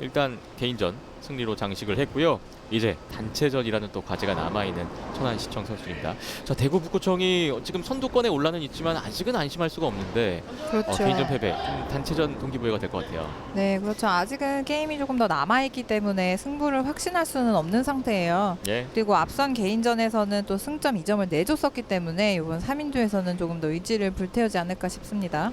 일단 개인전 승리로 장식을 했고요. 이제 단체전이라는 또 과제가 남아있는 천안시청 선수입니다. 자 대구 북구청이 지금 선두권에 올라는 있지만 아직은 안심할 수가 없는데 그렇죠. 어, 개인전 패배, 좀 단체전 동기부여가 될 것 같아요. 네, 그렇죠. 아직은 게임이 조금 더 남아 있기 때문에 승부를 확신할 수는 없는 상태예요. 예, 그리고 앞선 개인전에서는 또 승점 2점을 내줬었기 때문에 이번 3인조에서는 조금 더 의지를 불태우지 않을까 싶습니다.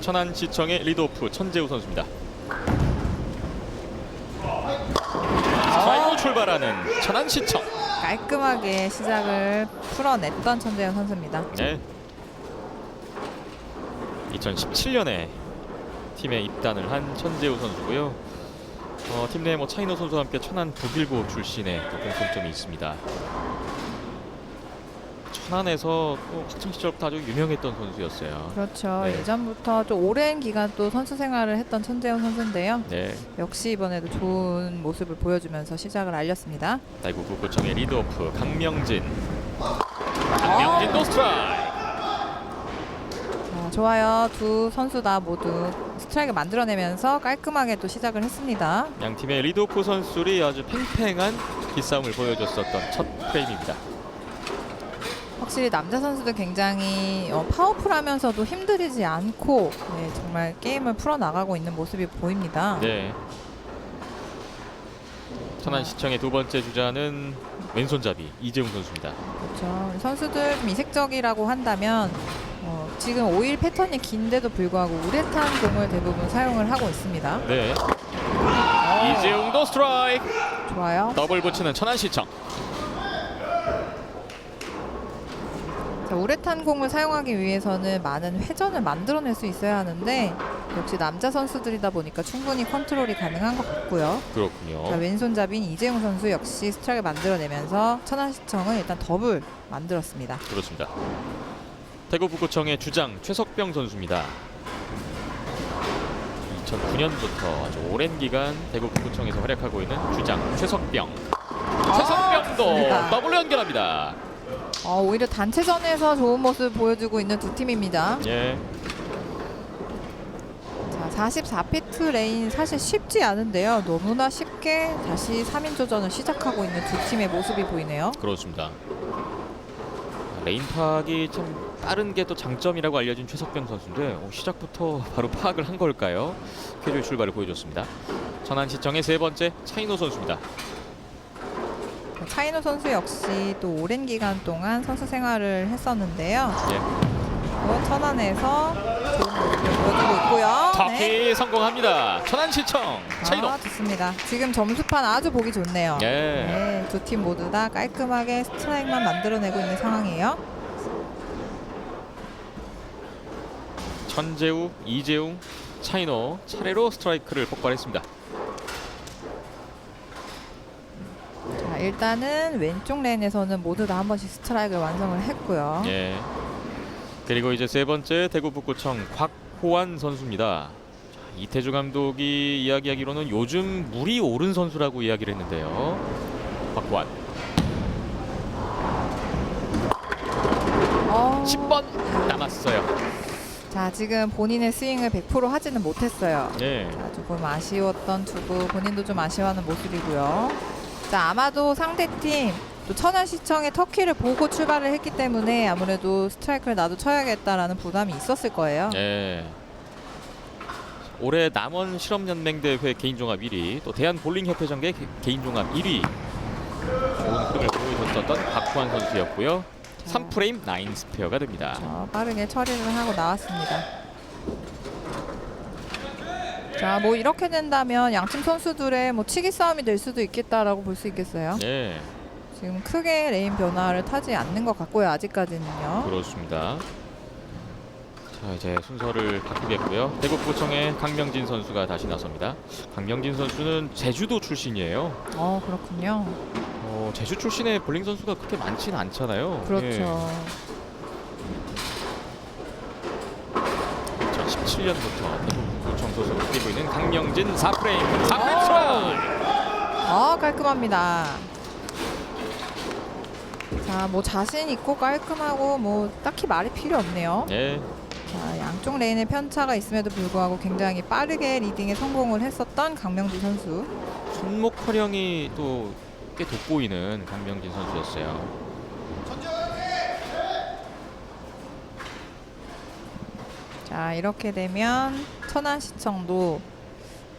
천안시청의 리드오프 천재우 선수입니다. 스트라이크로 출발하는 천안시청. 깔끔하게 시작을 풀어냈던 천재현 선수입니다. 네. 2017년에 팀에 입단을 한 천재우 선수고요. 어, 팀 내 뭐 차이노 선수와 함께 천안 독일고 출신의 또 공통점이 있습니다. 천안에서 또 학창 시절부터 아주 유명했던 선수였어요. 그렇죠. 네. 예전부터 좀 오랜 기간 또 선수 생활을 했던 천재현 선수인데요. 네, 역시 이번에도 좋은 모습을 보여주면서 시작을 알렸습니다. 대구 구구청의 리드오프 강명진. 강명진 노 스트라이크. 자, 좋아요. 두 선수 다 모두 스트라이크 만들어내면서 깔끔하게 또 시작을 했습니다. 양 팀의 리드오프 선수들이 아주 팽팽한 기싸움을 보여줬었던 첫 프레임입니다. 확실히 남자 선수들 굉장히 어, 파워풀하면서도 힘들이지 않고 네, 정말 게임을 풀어나가고 있는 모습이 보입니다. 네. 천안 시청의 두 번째 주자는 왼손잡이 이재웅 선수입니다. 그렇죠. 선수들 좀 이색적이라고 한다면 어, 지금 오일 패턴이 긴데도 불구하고 우레탄 공을 대부분 사용을 하고 있습니다. 네. 이재웅도 스트라이크. 좋아요. 더블 붙이는 천안 시청. 자, 우레탄 공을 사용하기 위해서는 많은 회전을 만들어낼 수 있어야 하는데 역시 남자 선수들이다 보니까 충분히 컨트롤이 가능한 것 같고요. 자, 그렇군요. 왼손잡이인 이재용 선수 역시 스트라이크 만들어내면서 천안시청은 일단 더블 만들었습니다. 그렇습니다. 대구 북구청의 주장 최석병 선수입니다. 2009년부터 아주 오랜 기간 대구 북구청에서 활약하고 있는 주장 최석병. 최석병도 좋습니다. 더블 연결합니다. 어, 오히려 단체전에서 좋은 모습 보여주고 있는 두 팀입니다. 예. 자, 44피트 레인 사실 쉽지 않은데요. 너무나 쉽게 다시 3인 조전을 시작하고 있는 두 팀의 모습이 보이네요. 그렇습니다. 레인 파악이 참 빠른 게 또 장점이라고 알려진 최석병 선수인데 어, 시작부터 바로 파악을 한 걸까요? 캐주얼 출발을 보여줬습니다. 천안시청의 세 번째 차이노 선수입니다. 차이노 선수 역시 또 오랜 기간 동안 선수 생활을 했었는데요. 예. 또 천안에서 좋은 모습을 보여주고 있고요. 터키 성공합니다. 천안 시청 차이노. 아, 좋습니다. 지금 점수판 아주 보기 좋네요. 예. 네, 두 팀 모두 다 깔끔하게 스트라이크만 만들어내고 있는 상황이에요. 천재우, 이재웅, 차이노 차례로 스트라이크를 폭발했습니다. 일단은 왼쪽 레인에서는 모두 다 한 번씩 스트라이크를 완성을 했고요. 예. 그리고 이제 세 번째 대구 북구청 곽호환 선수입니다. 자, 이태주 감독이 이야기하기로는 요즘 물이 오른 선수라고 이야기를 했는데요. 곽호환 어, 10번 남았어요. 자, 지금 본인의 스윙을 100% 하지는 못했어요. 예. 자, 조금 아쉬웠던 투구 본인도 좀 아쉬워하는 모습이고요. 자 아마도 상대팀 또 천안시청의 터키를 보고 출발을 했기 때문에 아무래도 스트라이크를 나도 쳐야겠다라는 부담이 있었을 거예요. 예. 올해 남원 실업연맹대회 개인종합 1위, 또 대한볼링협회장계 개- 개인종합 1위 좋은 흐름을 보여줬었던 박후환 선수였고요. 3프레임 9 스페어가 됩니다. 자, 빠르게 처리를 하고 나왔습니다. 자, 뭐 이렇게 된다면 양팀 선수들의 뭐 치기 싸움이 될 수도 있겠다라고 볼 수 있겠어요. 예, 지금 크게 레인 변화를 타지 않는 것 같고요. 아직까지는요. 그렇습니다. 자 이제 순서를 바꾸겠고요. 대구구청의 강명진 선수가 다시 나섭니다. 강명진 선수는 제주도 출신이에요. 어, 그렇군요. 어, 제주 출신의 볼링 선수가 그렇게 많지는 않잖아요. 그렇죠. 2017년부터 대구 소속으로 뛰고 있는 강명진 4프레임 4프레임 트라이. 아 깔끔합니다. 자, 뭐 자신 있고 깔끔하고 뭐 딱히 말이 필요 없네요. 예, 자, 양쪽 레인에 편차가 있음에도 불구하고 굉장히 빠르게 리딩에 성공을 했었던 강명주 선수. 손목 활용이 또 꽤 돋보이는 강명진 선수였어요. 자, 이렇게 되면 천안시청도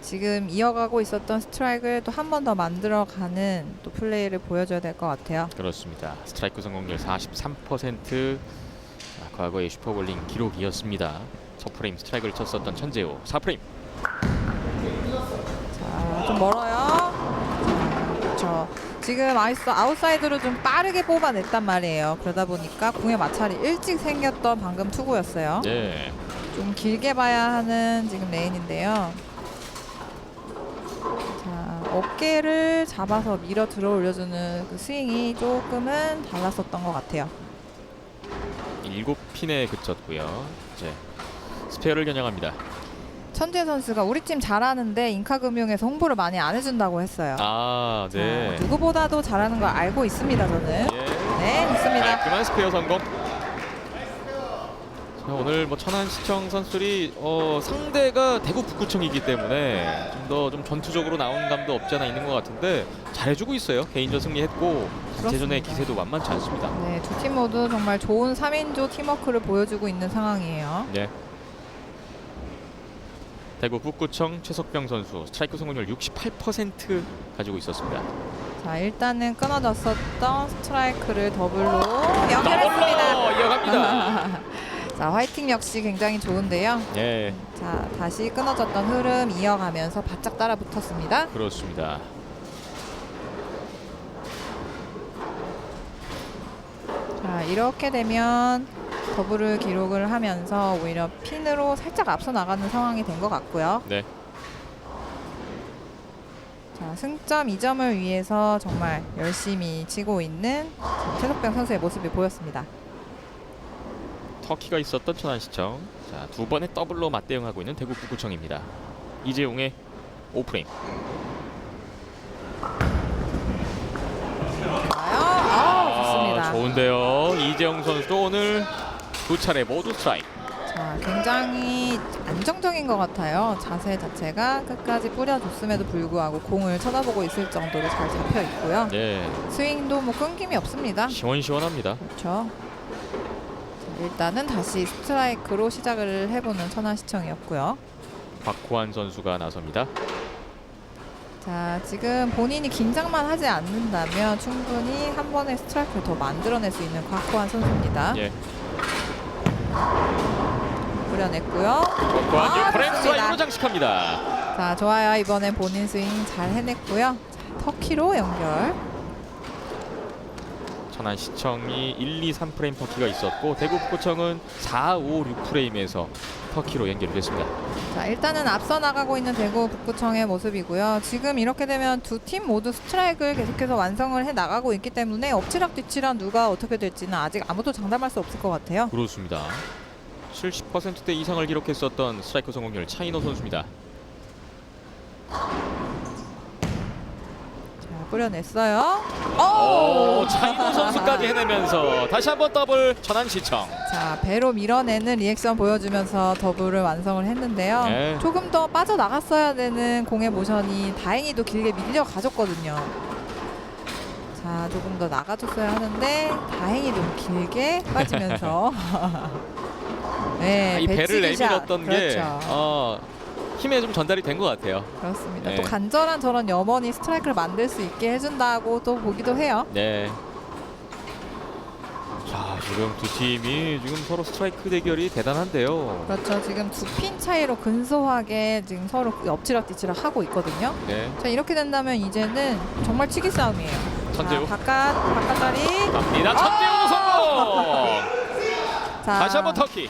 지금 이어가고 있었던 스트라이크를 또 한 번 더 만들어가는 또 플레이를 보여줘야 될 것 같아요. 그렇습니다. 스트라이크 성공률 43%. 자, 과거의 슈퍼볼링 기록이었습니다. 첫 프레임 스트라이크를 쳤었던 천재호 4프레임. 자, 좀 멀어요. 그렇죠. 지금 아이스 아웃사이드로 좀 빠르게 뽑아냈단 말이에요. 그러다 보니까 공의 마찰이 일찍 생겼던 방금 투구였어요. 네. 좀 길게 봐야 하는 지금 레인인데요. 자, 어깨를 잡아서 밀어 들어 올려주는 그 스윙이 조금은 달랐었던 것 같아요. 7핀에 그쳤고요. 이제 스페어를 겨냥합니다. 천재 선수가 우리 팀 잘하는데 인카금융에서 홍보를 많이 안 해준다고 했어요. 아, 네. 자, 누구보다도 잘하는 걸 알고 있습니다, 저는. 예. 네, 있습니다. 깔끔한 스페어 성공. 자, 오늘 뭐 천안시청 선수들이 어, 상대가 대구 북구청이기 때문에 좀 더 좀 전투적으로 나온 감도 없지 않아 있는 것 같은데 잘해주고 있어요. 개인전 승리했고 그렇습니다. 기세도 만만치 않습니다. 네, 두 팀 모두 정말 좋은 3인조 팀워크를 보여주고 있는 상황이에요. 네. 대구 북구청 최석병 선수 스트라이크 성공률 68% 가지고 있었습니다. 자, 일단은 끊어졌었던 스트라이크를 더블로 연결했습니다. 더블로 이어갑니다. 자, 화이팅 역시 굉장히 좋은데요. 예, 자, 다시 끊어졌던 흐름 이어가면서 바짝 따라 붙었습니다. 그렇습니다. 자, 이렇게 되면 더블을 기록을 하면서 오히려 핀으로 살짝 앞서 나가는 상황이 된 것 같고요. 네. 자, 승점 2점을 위해서 정말 열심히 치고 있는 최석병 선수의 모습이 보였습니다. 터키가 있었던 천안시청. 자, 두 번의 더블로 맞대응하고 있는 대구 북구청입니다. 이재용의 오프레임. 좋아요. 아. 좋은데요. 이재용 선수도 오늘 두 차례 모두 스트라이크. 자, 굉장히 안정적인 것 같아요. 자세 자체가 끝까지 뿌려줬음에도 불구하고 공을 쳐다보고 있을 정도로 잘 잡혀 있고요. 네, 스윙도 뭐 끊김이 없습니다. 시원시원합니다. 그렇죠. 자, 일단은 다시 스트라이크로 시작을 해보는 천안시청이었고요. 박호환 선수가 나섭니다. 자, 지금 본인이 긴장만 하지 않는다면 충분히 한 번의 스트라이크를 더 만들어낼 수 있는 곽호환 선수입니다. 예, 뿌려냈고요. 박호환 아. 스트라이크로 장식합니다. 자, 좋아요. 이번엔 본인 스윙 잘 해냈고요. 자, 터키로 연결. 천안시청이 1, 2, 3프레임 터키가 있었고 대구 북구청은 4, 5, 6프레임에서 터키로 연결이 됐습니다. 자, 일단은 앞서 나가고 있는 대구 북구청의 모습이고요. 지금 이렇게 되면 두 팀 모두 스트라이크를 계속해서 완성을 해 나가고 있기 때문에 엎치락 뒤치락 누가 어떻게 될지는 아직 아무도 장담할 수 없을 것 같아요. 그렇습니다. 70%대 이상을 기록했었던 스트라이크 성공률 차이노 선수입니다. 자, 뿌려냈어요. 오, 오! 차이노 선수까지 해내면서 다시 한번 더블 천안시청. 자, 배로 밀어내는 리액션 보여주면서 더블을 완성을 했는데요. 네. 조금 더 빠져나갔어야 되는 공의 모션이 다행히도 길게 밀려가졌거든요. 자, 조금 더 나가줬어야 하는데 다행히도 길게 빠지면서 네, 아, 이 배를 배치기 샷. 내밀었던 게 그렇죠. 어, 힘에 좀 전달이 된 것 같아요. 그렇습니다. 네. 또 간절한 저런 염원이 스트라이크를 만들 수 있게 해준다고 또 보기도 해요. 네. 자, 지금 두 팀이 지금 서로 스트라이크 대결이 대단한데요. 그렇죠. 지금 두 핀 차이로 근소하게 지금 서로 엎치락 뒤치락 하고 있거든요. 네. 자 이렇게 된다면 이제는 정말 치기 싸움이에요. 천재우 자, 바깥 바깥다리. 갑니다. 아! 천재우 성공. 자, 다시 한번 터키.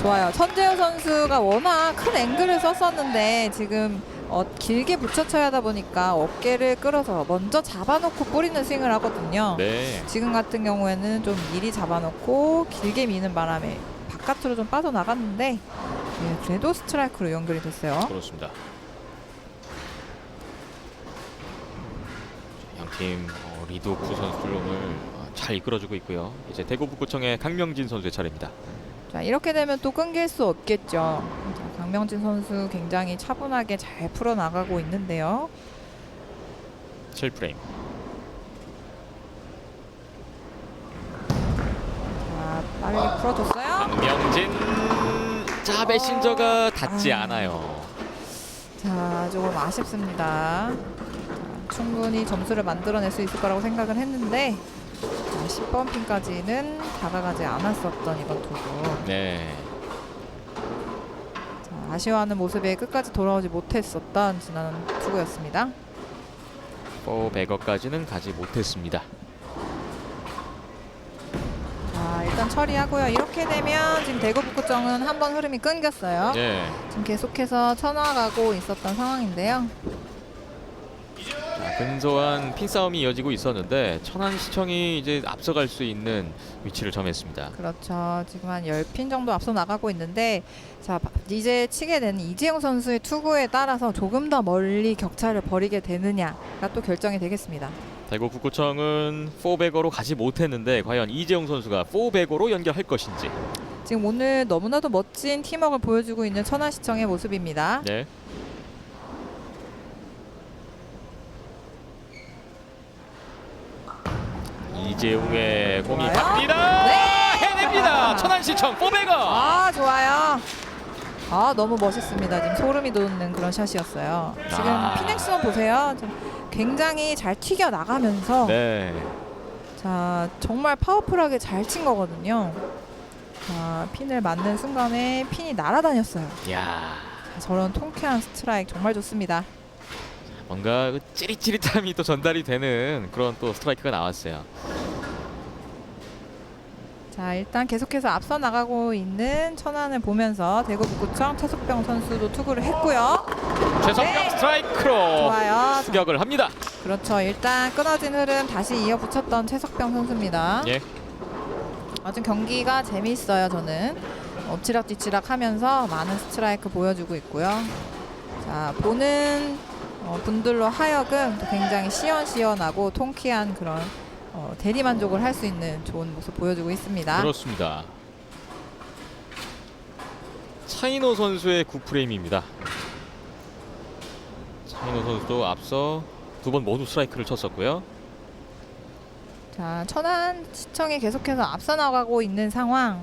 좋아요. 천재호 선수가 워낙 큰 앵글을 썼었는데 지금 어, 길게 붙여쳐야 하다 보니까 어깨를 끌어서 먼저 잡아놓고 뿌리는 스윙을 하거든요. 네. 지금 같은 경우에는 좀 미리 잡아놓고 길게 미는 바람에 바깥으로 좀 빠져나갔는데 네, 그래도 스트라이크로 연결이 됐어요. 그렇습니다. 양팀 어, 리드오프 선수들 오늘 어, 잘 이끌어주고 있고요. 이제 대구 북구청의 강명진 선수의 차례입니다. 자 이렇게 되면 또 끊길 수 없겠죠. 자, 강명진 선수 굉장히 차분하게 잘 풀어 나가고 있는데요. 7프레임. 자 빠르게 풀어줬어요. 강명진. 자 메신저가 닿지 아. 않아요. 자 조금 아쉽습니다. 자, 충분히 점수를 만들어낼 수 있을 거라고 생각을 했는데 자, 10번 핀까지는 다가가지 않았었던 이번 투구. 네. 자, 아쉬워하는 모습에 끝까지 돌아오지 못했었던 지난 투구였습니다. 400억까지는 가지 못했습니다. 자 일단 처리하고요. 이렇게 되면 지금 대구 북구청은 한 번 흐름이 끊겼어요. 네. 지금 계속해서 쳐나가고 있었던 상황인데요. 자, 근소한 핀 싸움이 이어지고 있었는데 천안시청이 이제 앞서갈 수 있는 위치를 점했습니다. 그렇죠. 지금 한 10핀 정도 앞서 나가고 있는데 자 바- 이제 치게 되는 이재용 선수의 투구에 따라서 조금 더 멀리 격차를 벌이게 되느냐가 또 결정이 되겠습니다. 대구 북구청은 400어로 가지 못했는데 과연 이재용 선수가 400어로 연결할 것인지. 지금 오늘 너무나도 멋진 팀워크를 보여주고 있는 천안시청의 모습입니다. 네. 이재용의 공이 좋아요. 갑니다. 네. 해냅니다. 천안시청 400억. 아 좋아요. 아 너무 멋있습니다. 지금 소름이 돋는 그런 샷이었어요. 지금 아. 피넥스만 보세요. 좀 굉장히 잘 튀겨 나가면서 네. 자 정말 파워풀하게 잘 친 거거든요. 자 핀을 맞는 순간에 핀이 날아다녔어요. 야. 자, 저런 통쾌한 스트라이크 정말 좋습니다. 뭔가 그 찌릿찌릿함이 또 전달이 되는 그런 또 스트라이크가 나왔어요. 자 일단 계속해서 앞서 나가고 있는 천안을 보면서 대구 북구청 최석병 선수도 투구를 했고요. 최성경 네. 스트라이크로 좋아요. 추격을 합니다. 그렇죠. 일단 끊어진 흐름 다시 이어붙였던 최석병 선수입니다. 예. 아주 경기가 재미있어요. 저는 엎치락 뒤치락 하면서 많은 스트라이크 보여주고 있고요. 자 보는 어, 분들로 하여금 또 굉장히 시원시원하고 통쾌한 그런 어, 대리 만족을 할 수 있는 좋은 모습 보여주고 있습니다. 그렇습니다. 차이노 선수의 9프레임입니다. 차이노 선수도 앞서 두 번 모두 스트라이크를 쳤었고요. 자 천안 시청이 계속해서 앞서 나가고 있는 상황.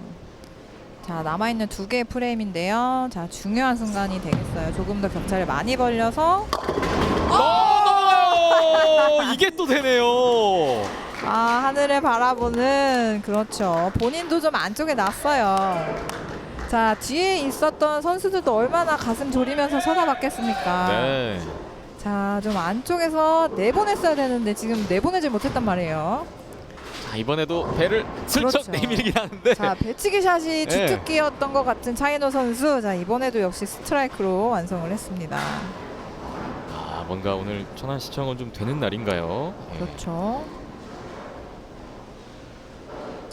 자 남아 있는 두 개의 프레임인데요. 자 중요한 순간이 되겠어요. 조금 더 격차를 많이 벌려서 넘어가요! 이게 또 되네요. 아 하늘을 바라보는 그렇죠. 본인도 좀 안쪽에 났어요. 자 뒤에 있었던 선수들도 얼마나 가슴 졸이면서 쳐다봤겠습니까? 네. 자 좀 안쪽에서 내보냈어야 되는데 지금 내보내지 못했단 말이에요. 자 이번에도 배를 슬쩍 그렇죠. 내밀긴 하는데 자 배치기 샷이 네. 주특기였던 것 같은 차이노 선수. 자 이번에도 역시 스트라이크로 완성을 했습니다. 아 뭔가 오늘 천안시청은 좀 되는 날인가요? 예. 그렇죠.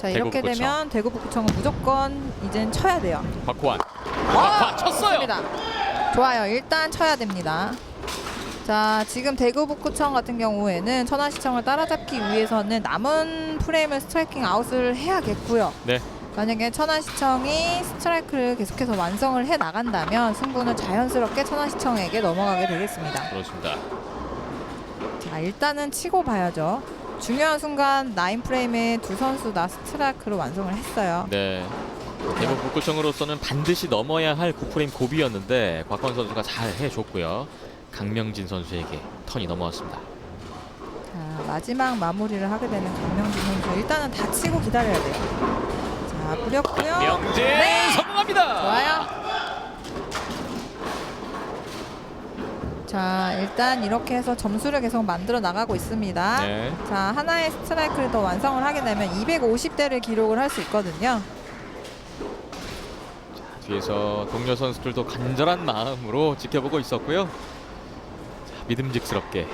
자 이렇게 북구청. 되면 대구 북구청은 무조건 이젠 쳐야 돼요. 박호환. 아, 아, 쳤어요. 좋습니다. 좋아요. 일단 쳐야 됩니다. 자, 지금 대구 북구청 같은 경우에는 천안시청을 따라잡기 위해서는 남은 프레임을 스트라이킹 아웃을 해야겠고요. 네. 만약에 천안시청이 스트라이크를 계속해서 완성을 해 나간다면 승부는 자연스럽게 천안시청에게 넘어가게 되겠습니다. 그렇습니다. 자, 일단은 치고 봐야죠. 중요한 순간 나인 프레임에 두 선수 다 스트라크로 완성을 했어요. 네. 대구 북구청으로서는 반드시 넘어야 할 9프레임 고비였는데 곽건 선수가 잘 해줬고요. 강명진 선수에게 턴이 넘어왔습니다. 자, 마지막 마무리를 하게 되는 강명진 선수 일단은 다치고 기다려야 돼요. 자 뿌렸고요. 명진 네. 성공합니다. 좋아요. 자, 일단 이렇게 해서 점수를 계속 만들어 나가고 있습니다. 네. 자, 하나의 스트라이크를 더 완성을 하게 되면 250대를 기록을 할 수 있거든요. 뒤에서 동료 선수들도 간절한 마음으로 지켜보고 있었고요. 자, 믿음직스럽게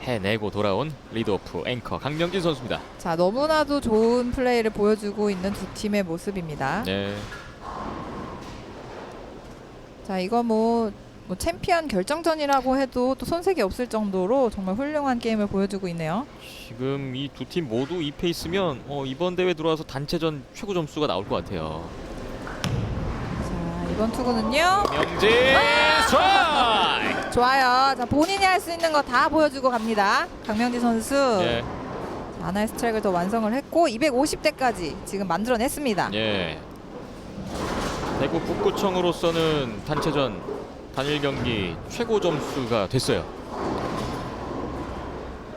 해내고 돌아온 리드오프 앵커 강명진 선수입니다. 자, 너무나도 좋은 플레이를 보여주고 있는 두 팀의 모습입니다. 네. 자, 이거 뭐, 뭐 챔피언 결정전이라고 해도 또 손색이 없을 정도로 정말 훌륭한 게임을 보여주고 있네요. 지금 이 두 팀 모두 2패 있으면 어, 이번 대회 들어와서 단체전 최고 점수가 나올 것 같아요. 이번 투구는요. 명진 스트라이크. 좋아요. 자, 본인이 할 수 있는 거 다 보여주고 갑니다. 강명지 선수. 예. 하나의 스트라이크를 더 완성을 했고 250대까지 지금 만들어냈습니다. 예. 대구 북구청으로서는 단체전 단일 경기 최고 점수가 됐어요.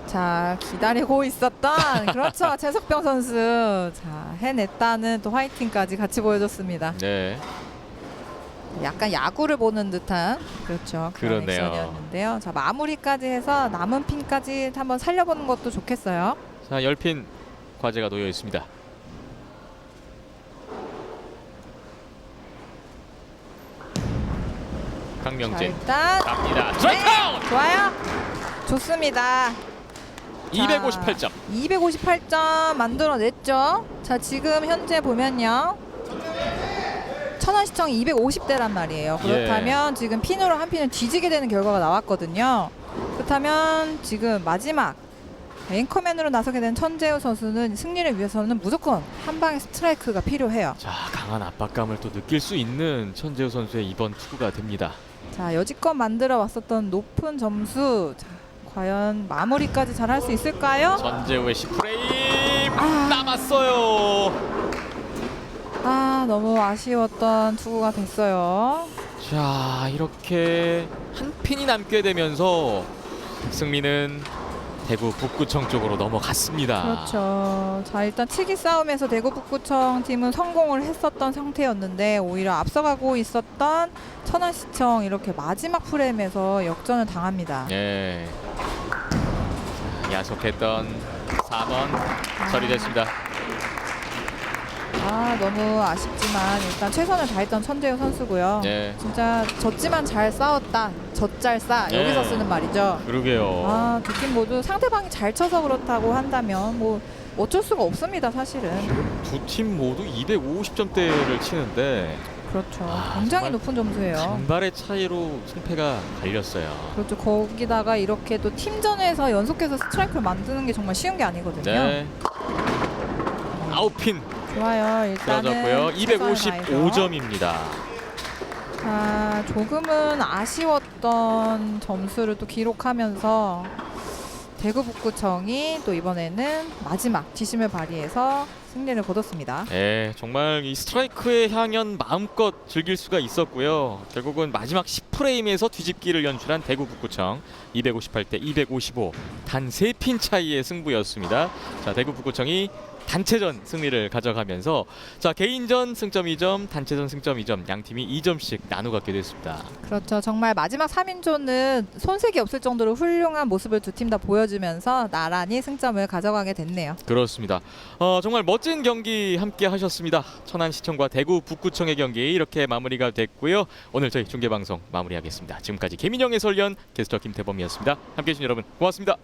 자 기다리고 있었던 그렇죠 최석병 선수 자 해냈다는 또 화이팅까지 같이 보여줬습니다. 네. 약간 야구를 보는 듯한 그렇죠 그런 그러네요. 액션이었는데요. 자 마무리까지 해서 남은 핀까지 한번 살려보는 것도 좋겠어요. 자, 10핀 과제가 놓여 있습니다. 자 강명진 일단 갑니다. 스트라이크 아웃! 좋아요. 좋습니다. 258점. 258점 만들어냈죠. 자 지금 현재 보면요. 천안 시청이 250대란 말이에요. 예. 그렇다면 지금 핀으로 한 핀을 뒤지게 되는 결과가 나왔거든요. 그렇다면 지금 마지막 앵커맨으로 나서게 된 천재우 선수는 승리를 위해서는 무조건 한 방의 스트라이크가 필요해요. 자, 강한 압박감을 또 느낄 수 있는 천재우 선수의 이번 투구가 됩니다. 자 여지껏 만들어 왔었던 높은 점수 자, 과연 마무리까지 잘 할 수 있을까요? 전재우의 10프레임 아. 남았어요. 아 너무 아쉬웠던 투구가 됐어요. 자, 이렇게 한 핀이 남게 되면서 승리는 대구 북구청 쪽으로 넘어갔습니다. 그렇죠. 자 일단 치기 싸움에서 대구 북구청 팀은 성공을 했었던 상태였는데 오히려 앞서가고 있었던 천안시청 이렇게 마지막 프레임에서 역전을 당합니다. 예. 자, 야속했던 4번 처리됐습니다. 아 너무 아쉽지만 일단 최선을 다했던 천재우 선수고요. 예. 진짜 졌지만 잘 싸웠다. 젖잘싸 예. 여기서 쓰는 말이죠. 그러게요. 아, 두 팀 모두 상대방이 잘 쳐서 그렇다고 한다면 뭐 어쩔 수가 없습니다, 사실은. 두팀 모두 250점대를 치는데 그렇죠. 아, 굉장히 정말 높은 점수예요. 간발의 차이로 승패가 갈렸어요. 그렇죠. 거기다가 이렇게 또 팀전에서 연속해서 스트라이크를 만드는 게 정말 쉬운 게 아니거든요. 네. 아웃핀 좋아요. 일단은 떨어졌고요. 최선을 다해서. 255점입니다. 자, 조금은 아쉬웠던 점수를 또 기록하면서 대구 북구청이 또 이번에는 마지막 지심을 발휘해서 승리를 거뒀습니다. 네, 정말 이 스트라이크의 향연 마음껏 즐길 수가 있었고요. 결국은 마지막 10프레임에서 뒤집기를 연출한 대구 북구청 258 대 255 단 3핀 차이의 승부였습니다. 자, 대구 북구청이 단체전 승리를 가져가면서 자 개인전 승점 2점, 단체전 승점 2점, 양 팀이 2점씩 나누 갖게 됐습니다. 그렇죠. 정말 마지막 3인조는 손색이 없을 정도로 훌륭한 모습을 두 팀 다 보여주면서 나란히 승점을 가져가게 됐네요. 그렇습니다. 어, 정말 멋진 경기 함께 하셨습니다. 천안시청과 대구 북구청의 경기 이렇게 마무리가 됐고요. 오늘 저희 중계 방송 마무리하겠습니다. 지금까지 개민영 해설위원 게스트 김태범이었습니다. 함께해 주신 여러분 고맙습니다.